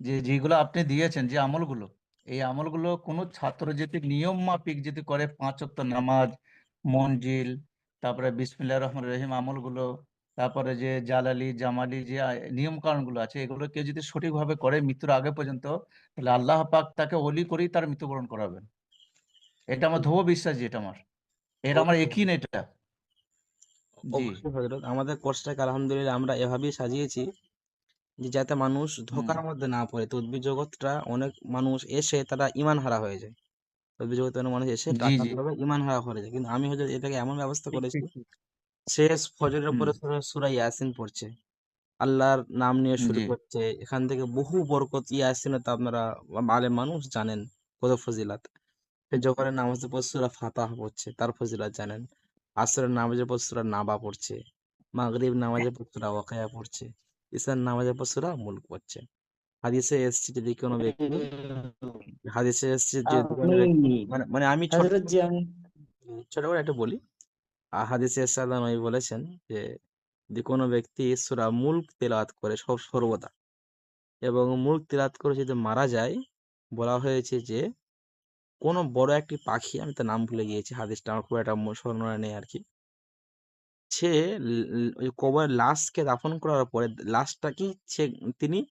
যে যেগুলো আপনি দিয়েছেন যে আমলগুলো এই আমলগুলো কোনো ছাত্র যদি নিয়ম মাফিক যদি করে পাঁচ ওয়াক্ত নামাজ মঞ্জিল তারপরে বিসমিল্লা রহমান রহিম আমলগুলো তারপরে যে জালালি জামালি যে নিয়ম কানুনগুলো আছে এগুলো কেউ যদি সঠিকভাবে করে মৃত্যুর আগে পর্যন্ত তাহলে আল্লাহ পাক তাকে অলি করেই তার মৃত্যুবরণ করাবেন। এটা আমার ধ্রুব বিশ্বাস যে এটা আমার। এটা আমার এটা। জি। অবশ্যই হজরত আমাদের কোর্সটাকে আলহামদুলিল্লাহ আমরা এভাবেই সাজিয়েছি। যে যাতে মানুষ ধোকার মধ্যে না পড়ে তদ্বির জগৎটা অনেক মানুষ এসে তারা ইমান হারা হয়ে যায়। তদ্বির জগতে অনেক মানুষ এসে ইমান হারা হয়ে যায়। কিন্তু আমি হচ্ছে এটাকে এমন ব্যবস্থা করেছি শেষ ফজরের হুম। পরে সূরা ইয়াসিন পড়ছে। আল্লাহর নাম নিয়ে শুরু করছে। এখান থেকে বহু বরকত ইয়াসিনে তো আপনারা আলেম মানুষ জানেন কত ফজিলাত। সে জোহরের নামাজের পর সূরা ফাতাহ পড়ছে তার ফজিলাত জানেন। আসরের নামাজের পর সূরা নাবা পড়ছে। মাগরিব নামাজের পর সূরা ওয়াকিয়া পড়ছে। ঈশার নামাজের পর সূরা মুলক পড়ছে হাদিসে এসেছে যদি কোনো ব্যক্তি হাদিসে এসেছে যে মানে মানে আমি ছোট করে একটু বলি। হাদিসে সাল্লাম আমি বলেছেন যে যে কোনো ব্যক্তি সূরা মুলক তেলাওয়াত করে সব সর্বদা এবং মুলক তেলাওয়াত করে যদি মারা যায় বলা হয়েছে যে কোনো বড় একটি পাখি আমি তার নাম ভুলে গিয়েছি হাদিসটা আমার খুব একটা স্মরণে নেই আর কি। সে কবর কবরের লাশকে দাফন করার পরে লাশটাকে সে তিনি